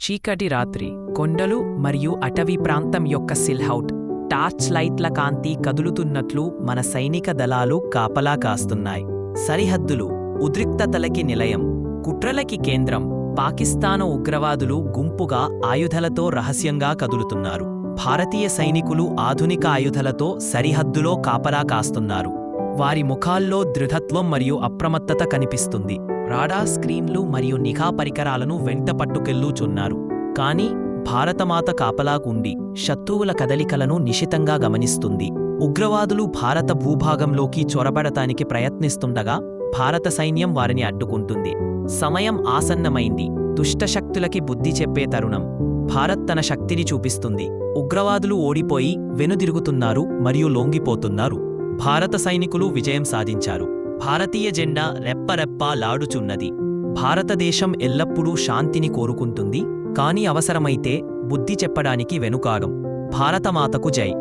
చీకటి రాత్రి కొండలు మరియు అటవీ ప్రాంతం యొక్క సిల్హౌట్ టార్చ్ లైట్ల కాంతి కదులుతున్నట్లు మన సైనిక దళాలు కాపలా కాస్తున్నాయి. సరిహద్దులు ఉద్రిక్తతలకి నిలయం కుట్రలకి కేంద్రం పాకిస్తాను ఉగ్రవాదులు గుంపుగా ఆయుధలతో రహస్యంగా కదులుతున్నారు. భారతీయ సైనికులు ఆధునిక ఆయుధలతో సరిహద్దులో కాపలా కాస్తున్నారు. వారి ముఖాల్లో దృఢత్వం మరియు అప్రమత్తత కనిపిస్తుంది. రాడా స్క్రీన్లు మరియు నిఘా పరికరాలను వెంట పట్టుకెళ్ళూచున్నారు. కాని భారతమాత కాపలాగుండి శత్రువుల కదలికలను నిశితంగా గమనిస్తుంది. ఉగ్రవాదులు భారత భూభాగంలోకి చొరబడటానికి ప్రయత్నిస్తుండగా భారత సైన్యం వారిని అడ్డుకుంటుంది. సమయం ఆసన్నమైంది. దుష్టశక్తులకి బుద్ధి చెప్పే తరుణం. భారత్ తన శక్తిని చూపిస్తుంది. ఉగ్రవాదులు ఓడిపోయి వెనుదిరుగుతున్నారు మరియు లొంగిపోతున్నారు. భారత సైనికులు విజయం సాధించారు. భారతీయ జెండా రెప్పరెప్పా లాడుచున్నది. భారతదేశం ఎల్లప్పుడూ శాంతిని కోరుకుంటుంది. కాని అవసరమైతే బుద్ధి చెప్పడానికి వెనుకాగం. భారతమాతకు జై.